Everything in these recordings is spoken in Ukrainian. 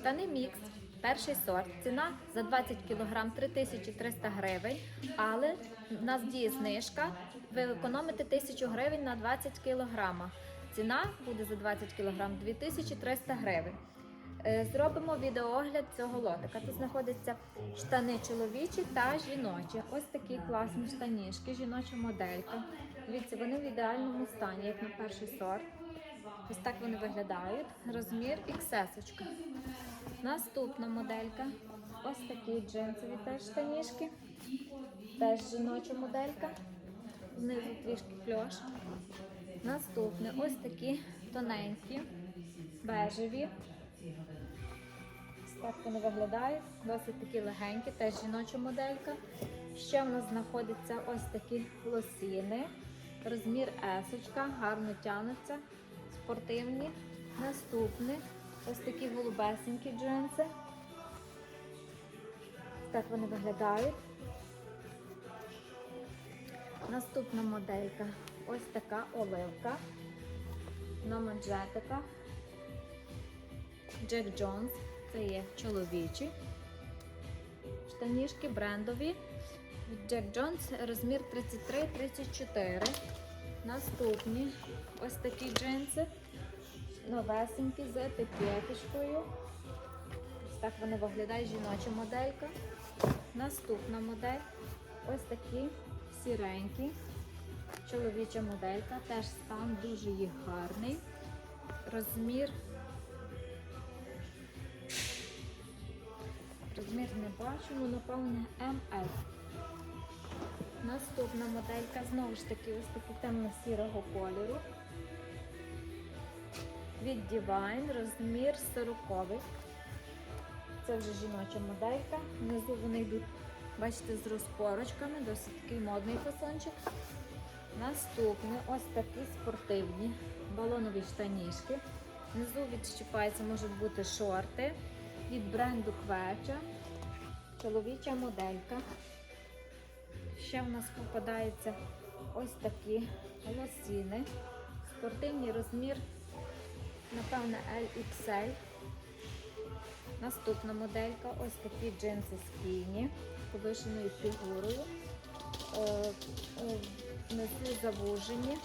Штани мікс, перший сорт. Ціна за 20 кг 3300 гривень, але в нас діє знижка. Ви економите 1000 гривень на 20 кг. Ціна буде за 20 кг 2300 гривень. Е, Зробимо відеоогляд цього лотика. Тут знаходяться штани чоловічі та жіночі. Ось такі класні штанішки, жіноча моделька. Дивіться, вони в ідеальному стані, як на перший сорт. Ось так вони виглядають. Розмір XS. -очка. Наступна моделька. Ось такі джинсові теж штанішки. Теж жіноча моделька. Знизу трішки кльош. Наступне ось такі тоненькі, бежеві. Ось так вони виглядають. Досить такі легенькі, теж жіноча моделька. Ще в нас знаходяться ось такі лосіни. Розмір есочка, гарно тянуться, спортивні. Наступні ось такі голубесенькі джинси. Так вони виглядають. Наступна моделька ось така оливка на манжетиках. Джек Джонс, це є чоловічі. Штанішки брендові. Від Jack Jones розмір 33-34. Наступні ось такі джинси. Новесенькі з етикеточкою. Ось так вони виглядають жіноча моделька. Наступна модель ось такі сіренькі. Чоловіча моделька. Теж стан дуже їх гарний. Розмір. Розмір не бачу, ну напевне ML. Наступна моделька знову ж таки ось таки темно-сірого кольору. Від Divine розмір 40. Це вже жіноча моделька. Внизу вони йдуть, бачите, з розпорочками, досить такий модний фасончик. Наступне ось такі спортивні балонові штанішки. Внизу відщипається, можуть бути шорти від бренду Квеча. Чоловіча моделька. Ще в нас попадаються ось такі лосіни. Спортивний розмір, напевне, LXL. Наступна моделька ось такі джинси скіні з повишеною фігурою. Е, е, Внизу завужені.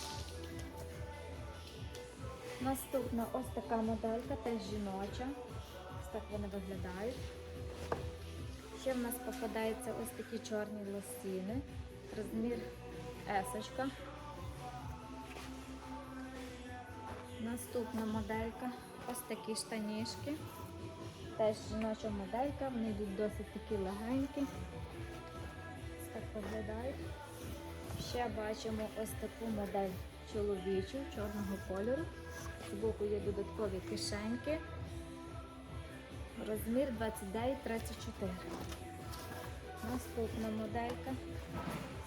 Наступна ось така моделька, теж жіноча. Ось так вони виглядають. Ще в нас попадаються ось такі чорні лосіни. Розмір есочка. Наступна моделька. Ось такі штанішки. Теж жіноча моделька, вони йдуть досить такі легенькі. Ось так виглядають. Ще бачимо ось таку модель чоловічу чорного кольору. Збоку є додаткові кишеньки. Розмір 29-34. Наступна моделька.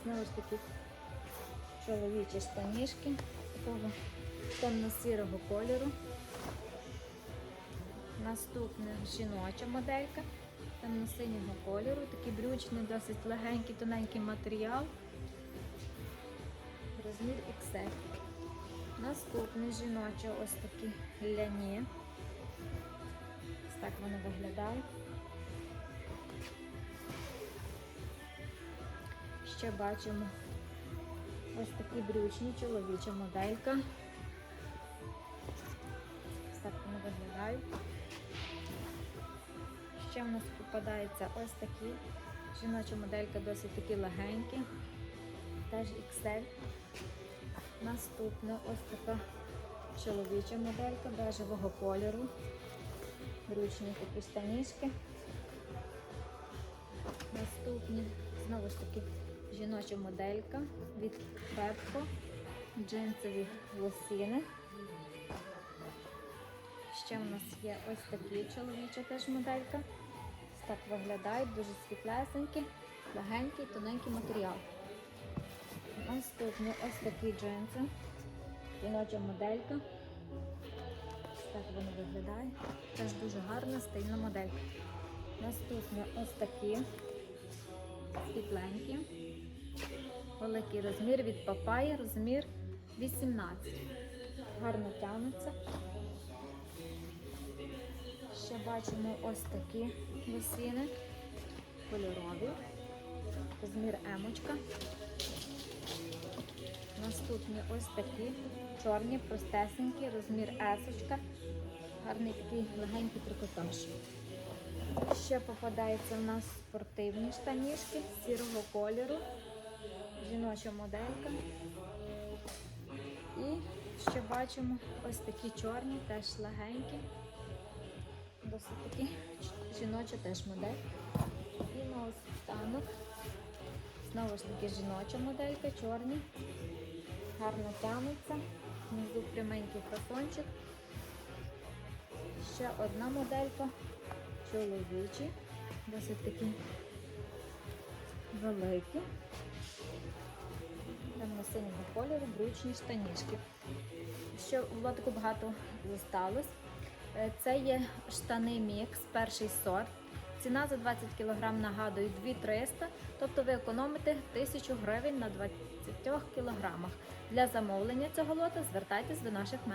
Знову ж таки чоловічі штанішки такого темно-сірого кольору. Наступна жіноча моделька темно-синього кольору. Такий брючний, досить легенький, тоненький матеріал. Розмір XL. Наступний жіночі ось такі ляні. Ось так вони виглядають. Ще бачимо ось такі брючні чоловіча моделька. Ось так вони виглядають. Ще в нас попадається ось такі жіноча моделька, досить такі легенькі. Теж XL. Наступна ось така чоловіча моделька бежевого кольору. Ручні такі штанішки. Наступні, знову ж таки, жіноча моделька від Пепко. Джинсові лосіни. Ще в нас є ось такі чоловіча теж моделька. Так виглядають, дуже світлесенькі, легенький, тоненький матеріал. Наступні ось такі джинси. Жіноча моделька. Ось так вони виглядають. Теж дуже гарна, стильна моделька. Наступні ось такі світленькі. Великий розмір від папаї, розмір 18. Гарно тягнуться. Ще бачимо ось такі лосіни, кольорові, розмір емочка. Наступні ось такі чорні, простесенькі, розмір есочка. Гарний такий легенький трикотаж. Ще попадається в нас спортивні штанішки сірого кольору, жіноча моделька. І ще бачимо ось такі чорні, теж легенькі. Досить такі жіноча теж модель. І на останок знову ж таки жіноча моделька, чорні. Гарно тягнуться. Внизу пряменький фасончик. Ще одна моделька. Чоловічі. Досить такі великі. Темно-синього кольору, брючні штанішки. Що в лотику багато зосталось. Е, Це є штани мікс, перший сорт. Ціна за 20 кг нагадую 2300, тобто ви економите 1000 гривень на 20 кг. Для замовлення цього лота звертайтесь до наших менеджерів.